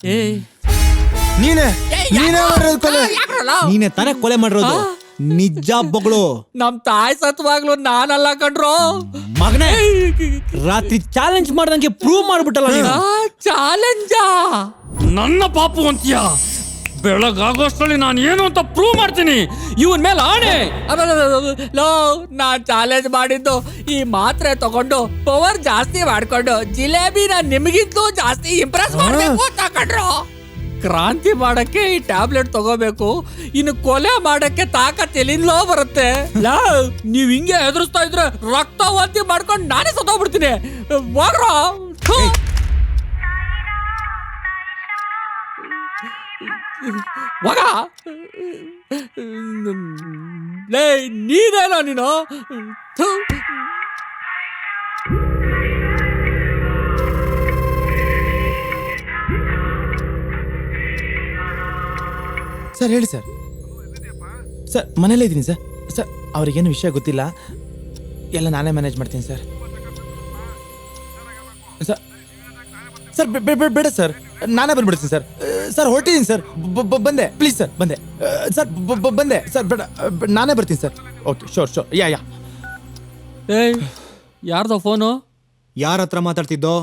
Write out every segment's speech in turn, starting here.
ಏಯ್ ನೀನೇ ನೀನೇ ಮಾಡಿರೋದು ಕೊಲೆ. ನೀನೆ ತಾನೇ ಕೊಲೆ ಮಾಡಿರೋದು. ನಿಜ ಬಗಳು ನಮ್ ತಾಯಿ ಸತ್ವಾಗ್ಲು ನಾನಲ್ಲ ಕಣ್ರೋ. ಮಗನೇ ರಾತ್ರಿ ಚಾಲೆಂಜ್ ಮಾಡ್ದಂಗೆ ಪ್ರೂವ್ ಮಾಡ್ಬಿಟ್ಟಲ್ಲ ಚಾಲೆಂಜ ಚಾಲೆಂಜಾ ನನ್ನ ಪಾಪು ಅಂತೀಯ? ಬೆಳಗಾಗೋಷ್ಟರಲ್ಲಿ ನಾನು ಏನು ಅಂತ ಪ್ರೂವ್ ಮಾಡ್ತೀನಿ. ಇವನ್ ಮೇಲೆ ಆಣೆ. ಲೋ ನಾ ಚಾಲೆಂಜ್ ಮಾಡಿದ್ದು. ಈ ಮಾತ್ರೆ ತಗೊಂಡು ಪವರ್ ಜಾಸ್ತಿ ಮಾಡ್ಕೊಂಡು ಜಿಲೇಬಿನ ನಿಮಗಿಂತಲೂ ಜಾಸ್ತಿ ಇಂಪ್ರೆಸ್ ಮಾಡಬೇಕು ತಗೊಂಡ್ರು ಕ್ರಾಂತಿ ಮಾಡಕ್ಕೆ ಈ ಟ್ಯಾಬ್ಲೆಟ್ ತಗೋಬೇಕು. ಇನ್ನು ಕೊಲೆ ಮಾಡಕ್ಕೆ ತಾಕತ್ ಎಲ್ಲಿಂದಲೋ ಬರುತ್ತೆ. ನೀವ್ ಹಿಂಗೆ ಎದುರಿಸ್ತಾ ಇದ್ರೆ ರಕ್ತವಾಂತಿ ಮಾಡ್ಕೊಂಡು ನಾನೇ ಸತ್ತೋಗ್ಬಿಡ್ತೀನಿ. ಹೋಗ್ರೋ. ಥು. ಮಗ ಲೇ ನೀನೇನೋ ನೀನು ಸರ್, ಹೇಳಿ ಸರ್. ಸರ್ ಮನೇಲೇ ಇದ್ದೀನಿ ಸರ್. ಸರ್, ಅವರಿಗೇನು ವಿಷಯ ಗೊತ್ತಿಲ್ಲ. ಎಲ್ಲ ನಾನೇ ಮ್ಯಾನೇಜ್ ಮಾಡ್ತೀನಿ ಸರ್. ಸರ್ ಸರ್ ಬೆ- ಬೆ- ಬೆ- ಬೇಡ ಸರ್. ನಾನೇ ಬಂದ್ಬಿಡ್ತೀನಿ ಸರ್. ಸರ್ ಹೊರಟಿದ್ದೀನಿ ಸರ್. ಬಂದೆ. ಪ್ಲೀಸ್ ಸರ್ ಬಂದೆ. ಸರ್ ಬಂದೆ. ಸರ್ ಬೇಡ. ನಾನೇ ಬರ್ತೀನಿ sir. Okay sure sure. Yeah yeah. ಏಯ್ ಯಾರ್ದೋ ಫೋನು? ಯಾರ ಹತ್ರ ಮಾತಾಡ್ತಿದ್ದೋ?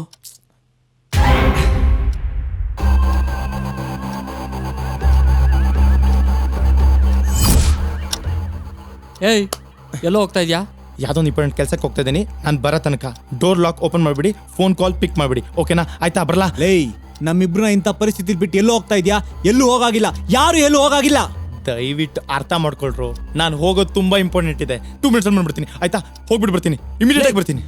ಏಯ್ ಎಲ್ಲೋ ಹೋಗ್ತಾ ಇದೆಯಾ? ಯಾವುದೋ ಒಂದು ಇಂಪಾರ್ಟೆಂಟ್ ಕೆಲಸಕ್ಕೆ ಹೋಗ್ತಾ ಇದ್ದೀನಿ. ನಾನು ಬರೋ ತನಕ. ಡೋರ್ ಲಾಕ್ ಓಪನ್ ಮಾಡಿಬಿಡಿ ಫೋನ್ ಕಾಲ್ ಪಿಕ್ ಮಾಡಿಬಿಡಿ. ಓಕೆನಾ ಆಯ್ತಾ ಬರಲಾ? ಲೇಯ್. ನಮ್ಮಿಬ್ರನ್ನ ಇಂಥ ಪರಿಸ್ಥಿತಿ ಬಿಟ್ಟು ಎಲ್ಲೂ ಹೋಗ್ತಾ ಇದೆಯಾ? ಎಲ್ಲೂ ಹೋಗಾಗಿಲ್ಲ. ಯಾರು ಎಲ್ಲೂ ಹೋಗಾಗಿಲ್ಲ. ದಯವಿಟ್ಟು ಅರ್ಥ ಮಾಡ್ಕೊಳ್ರು. ನಾನು ಹೋಗೋದು ತುಂಬಾ ಇಂಪಾರ್ಟೆಂಟ್ ಇದೆ. ಟೂ ಮಿನಿಟ್ಸ್ ಮಾಡ್ಬಿಡ್ತೀನಿ ಆಯ್ತಾ? ಹೋಗ್ಬಿಟ್ಟು ಬರ್ತೀನಿ. ಇಮಿಡಿಯೇಟ್ ಆಗಿ ಬರ್ತೀನಿ.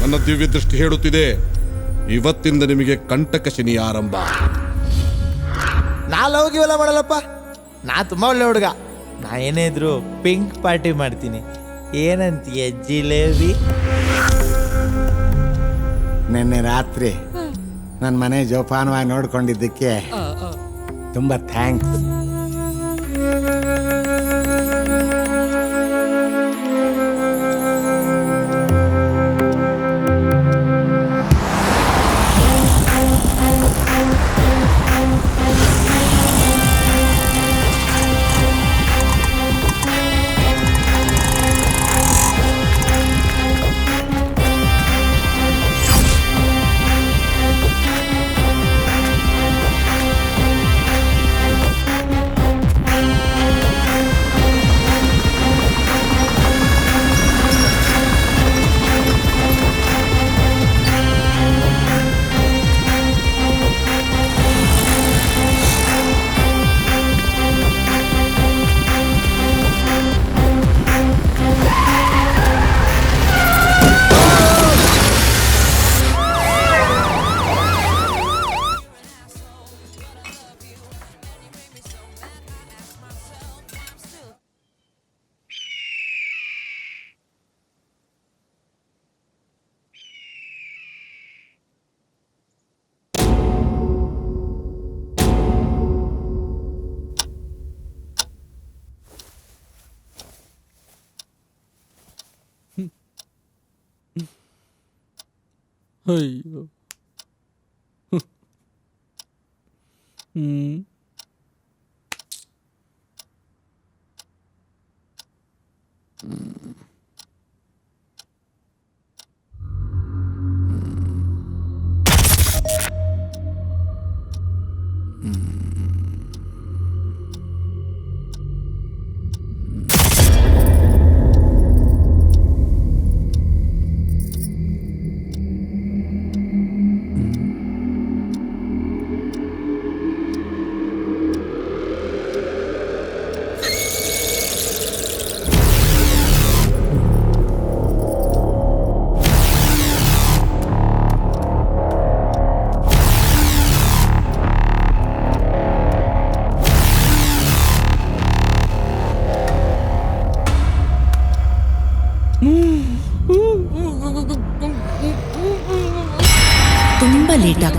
ನನ್ನ ದಿವ್ಯ ದೃಷ್ಟಿ ಹೇಳುತ್ತಿದೆ. ಇವತ್ತಿಂದ ನಿಮಗೆ ಕಂಟಕ ಶನಿ ಆರಂಭ. ನಾ ಲವ್ ಇವೆಲ್ಲ ಮಾಡಲ್ಲಪ್ಪ. ನಾ ತುಂಬಾ ಒಳ್ಳೆ ಹುಡುಗ. ನಾ ಏನೇ ಇದ್ರು ಪಿಂಕ್ ಪಾರ್ಟಿ ಮಾಡ್ತೀನಿ. ಏನಂತೀಯ ಜಿಲೇಬಿ? ನಿನ್ನೆ ರಾತ್ರಿ ನನ್ನ ಮನೆ ಜೋಪಾನವಾಗಿ ನೋಡ್ಕೊಂಡಿದ್ದಕ್ಕೆ ತುಂಬ ಥ್ಯಾಂಕ್ಸ್ ಅಯ್ಯೋ ಹ್ಮ್ ತುಂಬಾ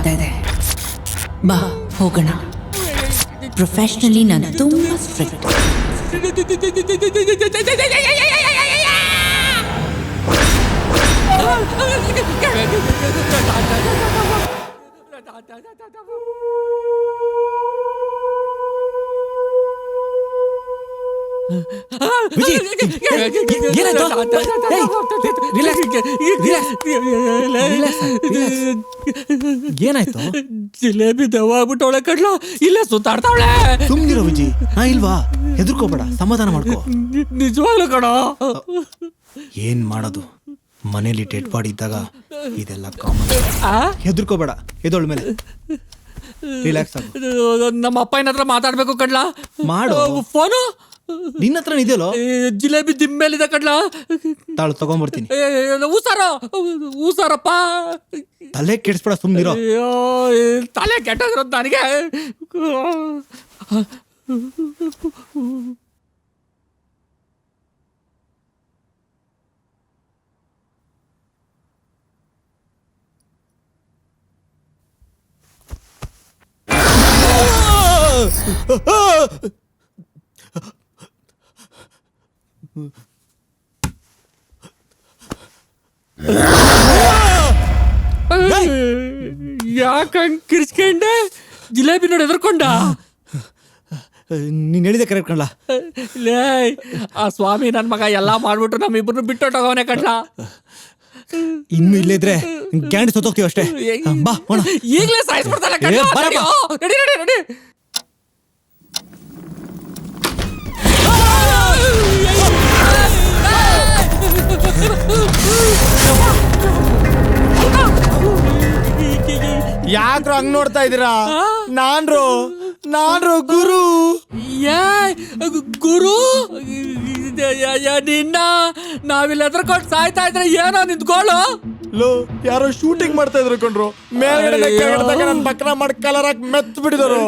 ಆಗ್ತಾ ಇದೆ. ಬಾ ಹೋಗೋಣ. ಪ್ರೊಫೆಷ್ನಲಿ ನಾನು ತುಂಬಾ ಸ್ಟ್ರಿಕ್ಟ್ ವಿಜಿ, ಏನಾಯ್ತು? ಏನಾಯ್ತು? ಜಿಲೇಬಿ ದೆವ್ವ ಆಗ್ಬಿಟ್ಟವಳೆ ಕಡ್ಲ ಇಲ್ಲೇ ಸುತ್ತಾಡ್ತಾವಳೆ. ಸುಮ್ನಿರೋ ವಿಜಿ. ನಾ ಇಲ್ವಾ? ಹೆದರ್ಕೋಬೇಡ. ಸಮಾಧಾನ ಮಾಡ್ಕೋ. ನಿಜವಾಗ್ಲೂ ಕಣ. ಏನ್ ಮಾಡೋದು? ಮನೇಲಿ ಡೆಡ್ ಬಾಡಿ ಇದ್ದಾಗ ಇದೆಲ್ಲ ಕಾಮನ್? ಹೆದರ್ಕೋಬೇಡ. ಎದೋಳ ಮೇಲೆ. ರಿಲ್ಯಾಕ್ಸ್ ಆಗು. ನಮ್ಮ ಅಪ್ಪ ಹತ್ರ ಮಾತಾಡ್ಬೇಕು ಕಡ್ಲ ಮಾಡು. ಫೋನು? ನಿನ್ನ ಹತ್ರ ಇದೆಯಲ್ಲೋ ಜಿಲೇಬಿ ದಿಮ್ಮೇಲಿದೆ ಕಡ್ಲ ತಾಳು ತಗೊಂಬರ್ತೀನಿ ಊಸಾರ ಊಸಾರಪ್ಪ ತಲೆ ಕೆಡಿಸ್ಬೇಡ ಸುಮ್ಮನಿರೋ ಅಯ್ಯೋ ತಲೆ ಕೆಟ್ಟೋಗಿರೋದು ನನಗೆ ಯಾಕಂಗ್ ಕಿರ್ಚ್ಕೊಂಡೆ? ಜಿಲೇಬಿ ನೋಡಿ ಎದ್ರಕೊಂಡ ನೀನ್ ಹೇಳಿದೆ ಕರೆಕ್ಟ್ ಕಣ್ಲ? ಲೇ ಆ ಸ್ವಾಮಿ ನನ್ ಮಗ ಎಲ್ಲ ಮಾಡ್ಬಿಟ್ಟು ನಮ್ಮಿಬ್ರು ಬಿಟ್ಟೊಟ್ಟೋಗವನೆ ಕಣ್ಲ? ಇನ್ನು ಇಲ್ಲೇ ಇದ್ರೆ ಗ್ಯಾಂಡ್ ಸತ್ತೋಗ್ತೀವಿ ಅಷ್ಟೇ. ಬಾ ಈಗಲೇ ಸಾಯಿಸ್ಬಿಡ್ತಾನೆ ಯಾಕ್ರೋ ಹಂಗ್ ನೋಡ್ತಾ ಇದೀರಾ ನಾನ್ರು ನಾನ್ರು ಗುರು. ಏ ಗುರು? ನಿನ್ನ ನಾವಿಲ್ಲಿ ಎದ್ರಕೊಂಡು ಸಾಯ್ತಾ ಇದ್ರೆ ಏನೋ ನಿಂತ್ಕೊಳ್ಳು? ಲೋ ಯಾರೋ ಶೂಟಿಂಗ್ ಮಾಡ್ತಾ ಇದ್ರು ಕಣ್ರು. ಮೇಲ್ಗಡೆ ನನ್ ಬಕ್ರ ಮಾಡಿ ಕಲರ್ ಹಾಕಿ ಮೆತ್ ಬಿಡಿದರು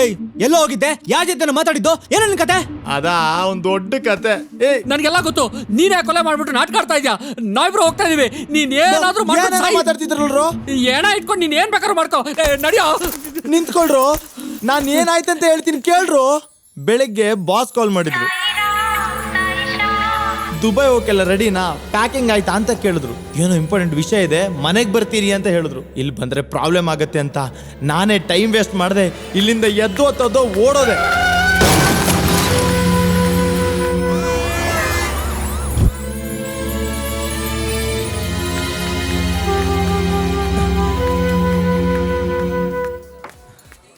ಏಯ್ ಎಲ್ಲೋ ಹೋಗಿದ್ದೆ? ಯಾರ ಜೊತೆ ಮಾತಾಡಿದ್ದು? ಏನೋ ನಿನ್ ಕತೆ? ಅದಾ ಒಂದ್ ದೊಡ್ಡ ಕತೆ. ಏ ನನಗೆಲ್ಲ ಗೊತ್ತು. ನೀನೇ ಕೊಲೆ ಮಾಡ್ಬಿಟ್ಟು ನಾಟಕ ಆಡ್ತಾ ಇದ್ಯಾ? ನಾವಿಬ್ರು ಹೋಗ್ತಾ ಇದೀವಿ. ನೀನ್ ಏನಾದ್ರೂ ಮಾಡ್ಬಿಟ್ಟು ಏನೇನೋ ಸಾಯ್. ಮಾತಾಡ್ತಿದ್ರಲ್ರು? ಏನ ಇಟ್ಕೊಂಡು ನೀನ್ ಏನ್ ಬೇಕಾದ್ರೂ ಮಾಡ್ಕೋ. ಏ, ನಡಿಯೋ. ನಿಂತ್ಕೊಳ್ರು. ನಾನ್ ಏನಾಯ್ತಂತ ಹೇಳ್ತೀನಿ ಕೇಳ್ರು. ಬೆಳಿಗ್ಗೆ ಬಾಸ್ ಕಾಲ್ ಮಾಡಿದ್ರು. ದುಬೈ ಹೋಗಕ್ಕೆಲ್ಲ ರೆಡಿನಾ ಪ್ಯಾಕಿಂಗ್ ಆಯ್ತಾ ಅಂತ ಕೇಳಿದ್ರು. ಏನೋ ಇಂಪಾರ್ಟೆಂಟ್ ವಿಷಯ ಇದೆ ಮನೆಗೆ ಬರ್ತೀರಿ ಅಂತ ಹೇಳಿದ್ರು. ಇಲ್ಲಿ ಬಂದ್ರೆ ಪ್ರಾಬ್ಲಮ್ ಆಗುತ್ತೆ ಅಂತ ನಾನೇ ಟೈಮ್ ವೇಸ್ಟ್ ಮಾಡಿದೆ ಇಲ್ಲಿಂದ ಎದ್ದು ಹೊತ್ತದೋ ಓಡೋದೆ.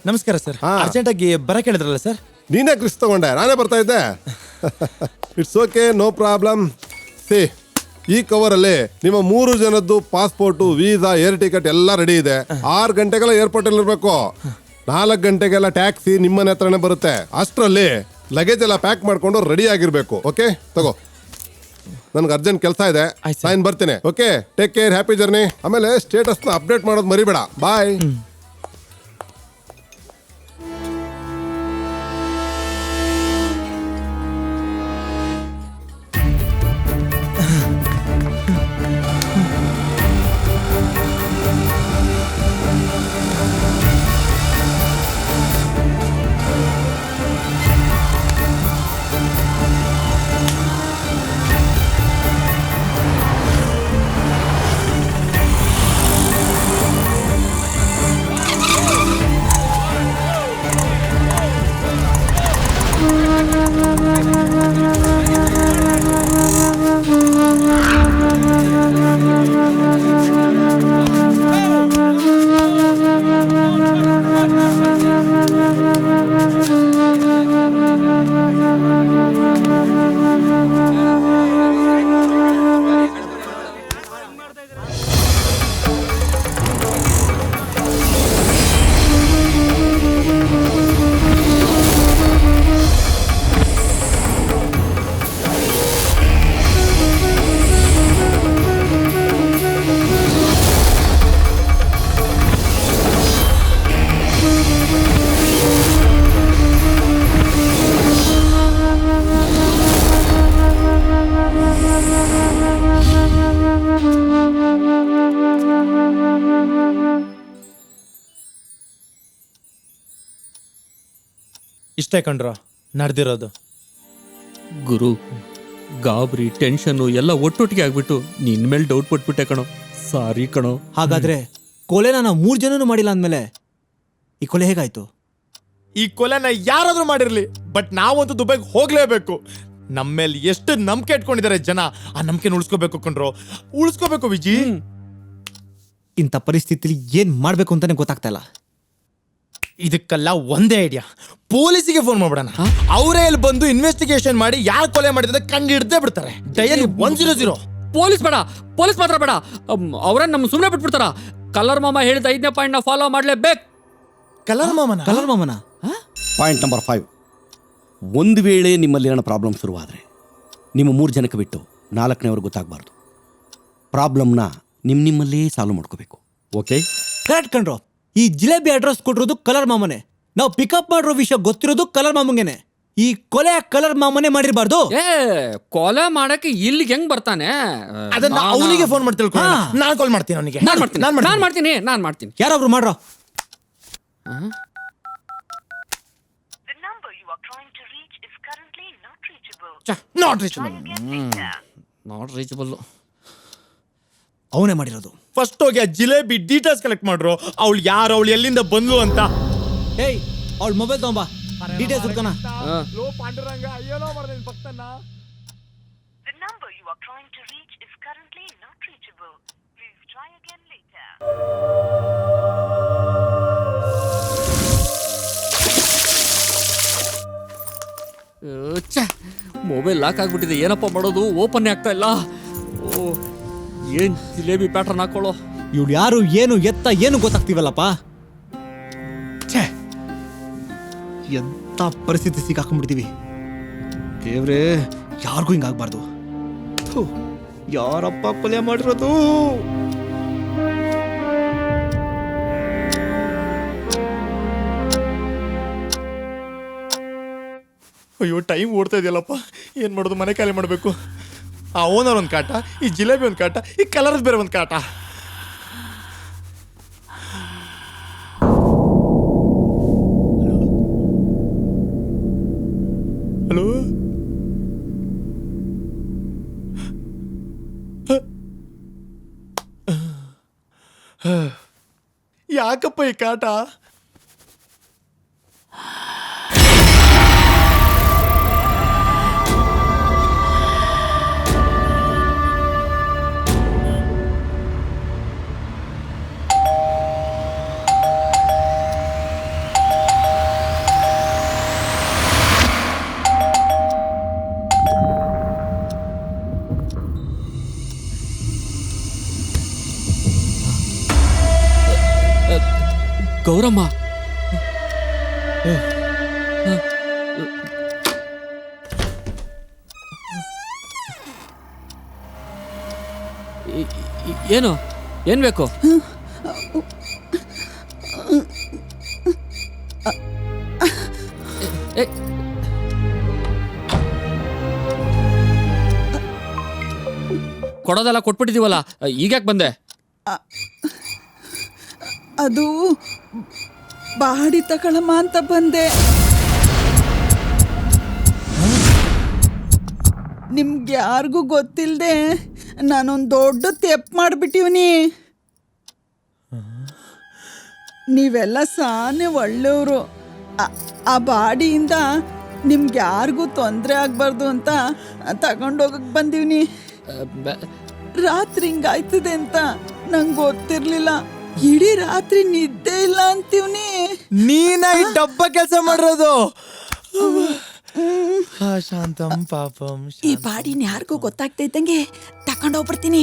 ನಮಸ್ಕಾರ ಸರ್. ಹಾ. ಅರ್ಜೆಂಟ್ ಆಗಿ ಬರಕ್ ಹೇಳಿದ್ರಲ್ಲ ಸರ್? ನೀನೇ ಕ್ರಿಸ್ ತಗೊಂಡೆ ನಾನೇ ಬರ್ತಾ ಇದ್ದೆ. It's okay no problem see ಈ ಕವರಲ್ಲಿ ನಿಮ್ಮ ಮೂರು ಜನದ್ದು ಪಾಸ್ಪೋರ್ಟು ವೀಸಾ ಏರ್ ಟಿಕೆಟ್ ಎಲ್ಲ ರೆಡಿ ಇದೆ. ಆರು ಗಂಟೆಗೆಲ್ಲ ಏರ್ಪೋರ್ಟ್ ಅಲ್ಲಿ ಇರಬೇಕು. ನಾಲ್ಕು ಗಂಟೆಗೆಲ್ಲ ಟ್ಯಾಕ್ಸಿ ನಿಮ್ಮನೆ ಹತ್ರನೇ ಬರುತ್ತೆ. ಅಷ್ಟರಲ್ಲಿ ಲಗೇಜ್ ಎಲ್ಲ ಪ್ಯಾಕ್ ಮಾಡ್ಕೊಂಡು ರೆಡಿ ಆಗಿರ್ಬೇಕು. ಓಕೆ ತಗೋ. ನನ್ಗೆ ಅರ್ಜೆಂಟ್ ಕೆಲಸ ಇದೆ. ಆಯ್ತು ಸರ್. ನಾನು ಬರ್ತೀನಿ. Okay take care happy journey ಆಮೇಲೆ ಸ್ಟೇಟಸ್ನ ಅಪ್ಡೇಟ್ ಮಾಡೋದು ಮರಿಬೇಡ. ಬಾಯ್ ಇಷ್ಟೇ ಕಣ್ರೋ ನಡೆದಿರೋದು. ಗುರು ಗಾಬರಿ ಟೆನ್ಷನ್ ಎಲ್ಲ ಒಟ್ಟೊಟ್ಟಿಗೆ ಆಗ್ಬಿಟ್ಟು ನಿನ್ ಮೇಲೆ ಡೌಟ್ ಪಟ್ಬಿಟ್ಟೆ ಕಣೋ. ಸಾರಿ ಕಣೋ. ಹಾಗಾದ್ರೆ ಕೊಲೆನ ನಾವು ಮೂರ್ ಜನನು ಮಾಡಿಲ್ಲ ಅಂದ್ಮೇಲೆ ಈ ಕೊಲೆ ಹೇಗಾಯ್ತು? ಈ ಕೊಲೆನ ಯಾರಾದ್ರೂ ಮಾಡಿರ್ಲಿ ಬಟ್ ನಾವಂತೂ ದುಬೈಗೆ ಹೋಗ್ಲೇಬೇಕು. ನಮ್ಮ ಮೇಲೆ ಎಷ್ಟು ನಂಬಿಕೆ ಇಟ್ಕೊಂಡಿದ್ದಾರೆ ಜನ ಆ ನಂಬಿಕೆ ಉಳಿಸ್ಕೋಬೇಕು ಕಣ್ರು. ಉಳಿಸ್ಕೋಬೇಕು ವಿಜಿ. ಇಂಥ ಪರಿಸ್ಥಿತಿಲಿ ಏನ್ ಮಾಡ್ಬೇಕು ಅಂತಾನೆ ಗೊತ್ತಾಗ್ತಾ ಇಲ್ಲ. ಇದಕ್ಕೆಲ್ಲ ಒಂದೇ ಐಡಿಯಾ ಪೊಲೀಸಿಗೆ ಫೋನ್ ಮಾಡ್ಬಿಡೋಣ. ಅವರೇ ಇಲ್ಲಿ ಬಂದು ಇನ್ವೆಸ್ಟಿಗೇಷನ್ ಮಾಡಿ ಯಾರು ಕೊಲೆ ಮಾಡಿದ್ರೆ ಕಂಡು ಹಿಡ್ದೇ ಬಿಡ್ತಾರೆ. Daily one zero zero police ಬೇಡ ಪೊಲೀಸ್ ಮಾತ್ರ ಬೇಡ. ಅವರನ್ನ ನಮ್ಮ ಸುಮ್ಮನೆ ಬಿಟ್ಬಿಡ್ತಾರ. ಕಲರ್ ಮಾಮ ಹೇಳಿದ ಐದನೇ ಪಾಯಿಂಟ್ನ ಫಾಲೋ ಮಾಡಲೇಬೇಕು. ಕಲರ್ ಮಾಮನ? ಕಲರ್ ಮಾಮನ? ಪಾಯಿಂಟ್ ನಂಬರ್ ಫೈವ್ ಒಂದು ವೇಳೆ ನಿಮ್ಮಲ್ಲಿ ಏನೋ ಪ್ರಾಬ್ಲಮ್ ಶುರುವಾದರೆ ನಿಮ್ಮ ಮೂರು ಜನಕ್ಕೆ ಬಿಟ್ಟು ನಾಲ್ಕನೇವ್ರಿಗೆ ಗೊತ್ತಾಗಬಾರ್ದು. ಪ್ರಾಬ್ಲಮ್ನ ನಿಮ್ಮ ನಿಮ್ಮಲ್ಲೇ ಸಾಲ್ವ್ ಮಾಡ್ಕೋಬೇಕು. ಓಕೆ ಕರೆಕ್ಟ್ ಕಣ್ರು. ಈ ಜಿಲೇಬಿ ಅಡ್ರೆಸ್ ಕೊಟ್ಟಿರೋದು ಕಲರ್ ಮಾಮನೆ. ನಾವು ಪಿಕಪ್ ಮಾಡಿರೋ ವಿಷಯ ಗೊತ್ತಿರೋದು ಕಲರ್ ಮಾಮಂಗೆನೆ. ಈ ಕೊಲೆ ಕಲರ್ ಮಾಮನೆ ಮಾಡಿರಬಾರ್ದು? ಏ ಕೊಲೆ ಮಾಡಕ್ಕೆ ಇಲ್ಲಿಗೆ ಹೆಂಗ್ ಬರ್ತಾನೆ? ಅದನ್ನ ನಾನಾ- ಅವನಿಗೆ ಫೋನ್ ಮಾಡಿ ತಿಳ್ಕೊ. ನಾನು ಕಾಲ್ ಮಾಡ್ತೀನಿ ಅವನಿಗೆ. ನಾನ್ ಮಾಡ್ತೀನಿ. ನಾನು ನಾನ್ ಮಾಡ್ತೀನಿ ನಾನ್ ಮಾಡ್ತೀನಿ. ಯಾರೊಬ್ರು ಮಾಡ್ರೋ? ನಾಟ್ ರೀಚ್ ನಾಟ್ ರೀಚಬಲ್ ಅವನೇ ಮಾಡಿರೋದು. ಫಸ್ಟ್ ಹೋಗಿ ಆ ಜಿಲೇಬಿ ಡೀಟೇಲ್ಸ್ ಕಲೆಕ್ಟ್ ಮಾಡ್ರು. ಅವಳು ಯಾರು ಅವಳು ಎಲ್ಲಿಂದ ಬಂದ್ಲು ಅಂತ. ಏಯ್ ಅವಳ ಮೊಬೈಲ್ ತಗೊಂಬಾ ಡೀಟೇಲ್ಸ್ ಹುಡ್ಕೋಣ. The number you are trying to reach is currently not reachable. Please try again later. Mobile lock ಆಗ್ಬಿಟ್ಟಿದೆ. ಏನಪ್ಪ ಮಾಡೋದು? ಓಪನ್ ಆಗ್ತಾ ಇಲ್ಲ. ಓ. ಏನ್ ಜಿಲೇಬಿ ಪ್ಯಾಟರ್ನ್ ಹಾಕೊಳ್ಳೋ? ಇವ್ಳು ಯಾರು ಏನು ಎತ್ತ ಏನು ಗೊತ್ತಾಗ್ತಿವಲ್ಲಪ್ಪ? ಛೇ! ಎಂಥ ಪರಿಸ್ಥಿತಿ ಸಿಕ್ಕಾಕೊಂಡ್ಬಿಡ್ತೀವಿ. ದೇವ್ರೆ ಯಾರಿಗೂ ಹಿಂಗಾಗಬಾರ್ದು ಯಾರಪ್ಪ ಕೊಲೆ ಮಾಡಿರೋದು? ಅಯ್ಯೋ ಟೈಮ್ ಓಡ್ತಾ ಇದೆಯಲ್ಲಪ್ಪ. ಏನು ಮಾಡೋದು? ಮನೆ ಖಾಲಿ ಮಾಡಬೇಕು. ಆ ಓನರ್ ಒಂದು ಕಾಟ ಈ ಜಿಲೇಬಿ ಒಂದು ಕಾಟ ಈ ಕಲರ್ಸ್ ಬೇರೆ ಒಂದು ಕಾಟ ಹಲೋ ಯಾಕಪ್ಪ ಈ ಕಾಟ ಏನು? ಏನ್ ಬೇಕು? ಕೊಡೋದೆಲ್ಲ ಕೊಟ್ಬಿಟ್ಟಿದೀವಲ್ಲ ಯಾಕೆ ಬಂದೆ? ಅದು ಬಾಡಿ ತಗೊಳಮ್ಮ ಅಂತ ಬಂದೆ. ನಿಮ್ಗೆ ಯಾರಿಗೂ ಗೊತ್ತಿಲ್ಲದೆ ನಾನೊಂದು ದೊಡ್ಡ ತೆಪ್ಪು ಮಾಡಿಬಿಟ್ಟಿವ್ನಿ ನೀವೆಲ್ಲ ಸಾನೆ ಒಳ್ಳೆಯವರು ಆ ಬಾಡಿಯಿಂದ ನಿಮ್ಗೆ ಯಾರಿಗೂ ತೊಂದರೆ ಆಗಬಾರ್ದು ಅಂತ ತಗೊಂಡೋಗಕ್ಕೆ ಬಂದೀವ್ನಿ ಆ, ಬೆ- ರಾತ್ರಿ ಹಿಂಗಾಯ್ತದೆ ಅಂತ ನಂಗೆ ಗೊತ್ತಿರಲಿಲ್ಲ. ಇಡೀ ರಾತ್ರಿ ನಿದ್ದೆ ಇಲ್ಲ ಅಂತೀವ್ನಿ ನೀನ ಈ ಡಬ್ಬ ಕೆಲಸ ಮಾಡಿರೋದು? ಆ, ಶಾಂತಂ ಪಾಪಂ ಈ ಬಾಡಿನ ಯಾರಿಗೂ ಗೊತ್ತಾಗ್ತಾ ಇದ್ದಂಗೆ ತಕೊಂಡೋಗ್ಬಿಡ್ತೀನಿ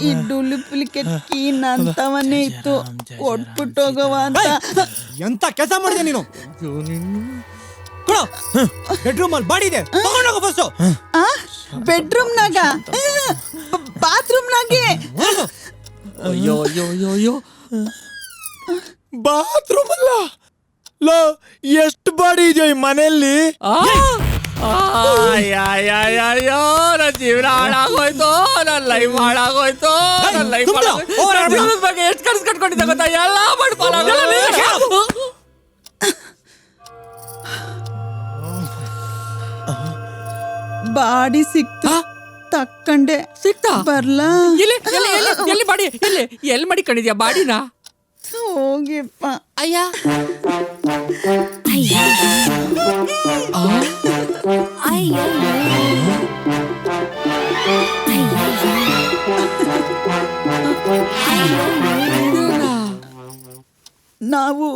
ಈ ಡೂಪ್ಲಿಕೇಟ್ ಕೀ ನಂತವನ್ನೇ ಇತ್ತು. ಕೊಟ್ಬಿಟ್ಟು ಹೋಗವ ಅಂತ. ಎಂತ ಕೆಲಸ ಮಾಡಿದೆ ನೀನು? ಕೊಡು. ಬೆಡ್ರೂಮ್ ಅಲ್ಲಿ ಬಾಡಿ ಇದೆ. ತಗೊಂಡೋಗು ಫಸ್ಟ್ ಬೆಡ್ರೂಮ್ನಾಗ? ಬಾತ್ರೂಮ್ನಾಗೆ? ಅಯ್ಯೋ ಅಯ್ಯೋ ಅಯ್ಯೋ ಅಯ್ಯೋ. ಬಾತ್ರೂಮ್ ಅಲ್ಲ ಲೋ ಎಷ್ಟು ಬಾಡಿ ಇದೆಯೋ ಈ ಮನೆಯಲ್ಲಿ? ಅಯ್ಯೋ ನನ್ನ ಜೀವನ ಹಾಳಾಗೋಯ್ತು ನನ್ನ ಲೈಫ್ ಹಾಳಾಗೋಯ್ತು ನನ್ನ ಲೈಫ್ ಬಗ್ಗೆ ಎಷ್ಟು ಕನಸು ಕಟ್ಕೊಂಡಿದ್ದೆ ಗೊತ್ತಾ? ಎಲ್ಲ ಮಾಡ್ಪಾಲ ಬಾಡಿ ಸಿಕ್ತಾ. ತಕ್ಕಂಡೆ ಸಿಕ್ತಾ? ಬರ್ಲಾ? ಎಲ್ಲಿ ಎಲ್ಲಿ ಎಲ್ಲಿ ಎಲ್ಲಿ ಬಾಡಿ? ಎಲ್ಲಿ ಎಲ್ಲಿ ಮಾಡಿ ಕಂಡಿದ್ಯಾ ಬಾಡಿನ? ಹೋಗಿಪ್ಪ ಅಯ್ಯ. ನಾವು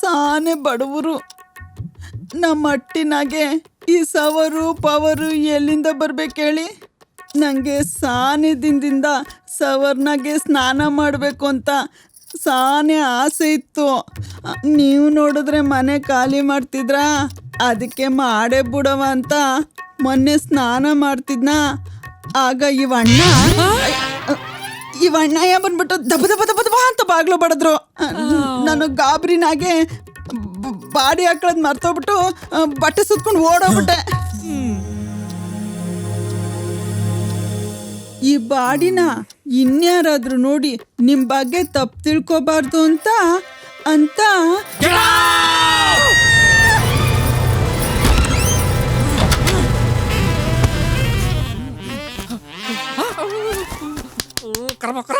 ಸಾನೆ ಬಡವರು. ನಮ್ಮ ಅಟ್ಟಿನಾಗೆ ಈ ಸವರು ಪವರು ಎಲ್ಲಿಂದ ಬರ್ಬೇಕೇಳಿ ನನಗೆ ಸಾನೆ ದಿನದಿಂದ ಸವರ್ನಾಗೆ ಸ್ನಾನ ಮಾಡಬೇಕು ಅಂತ ಸಾನೆ ಆಸೆ ಇತ್ತು. ನೀವು ನೋಡಿದ್ರೆ ಮನೆ ಖಾಲಿ ಮಾಡ್ತಿದ್ರಾ? ಅದಕ್ಕೆ ಮಾಡೇ ಬಿಡವ ಅಂತ ಮೊನ್ನೆ ಸ್ನಾನ ಮಾಡ್ತಿದ್ನ? ಆಗ ಇವಣ್ಣ ಇವಣ್ಣಯ್ಯ ಬಂದ್ಬಿಟ್ಟು ದಬ ದಬ ದಬ ದಬ ಅಂತ ಬಾಗ್ಲು ಬಡದ್ರು. ನಾನು ಗಾಬ್ರಿನಾಗೆ ಬಾಡಿ ಹಾಕೊಳ್ಳೋದು ಮರ್ತೋಗ್ಬಿಟ್ಟು ಬಟ್ಟೆ ಸುತ್ಕೊಂಡು ಓಡೋಗ್ಬಿಟ್ಟೆ. ಈ ಬಾಡಿನ ಇನ್ಯಾರಾದ್ರೂ ನೋಡಿ ನಿಮ್ ಬಗ್ಗೆ ತಪ್ಪು ತಿಳ್ಕೋಬಾರ್ದು ಅಂತ ಅಂತ. ಕರ್ಮ ಕರ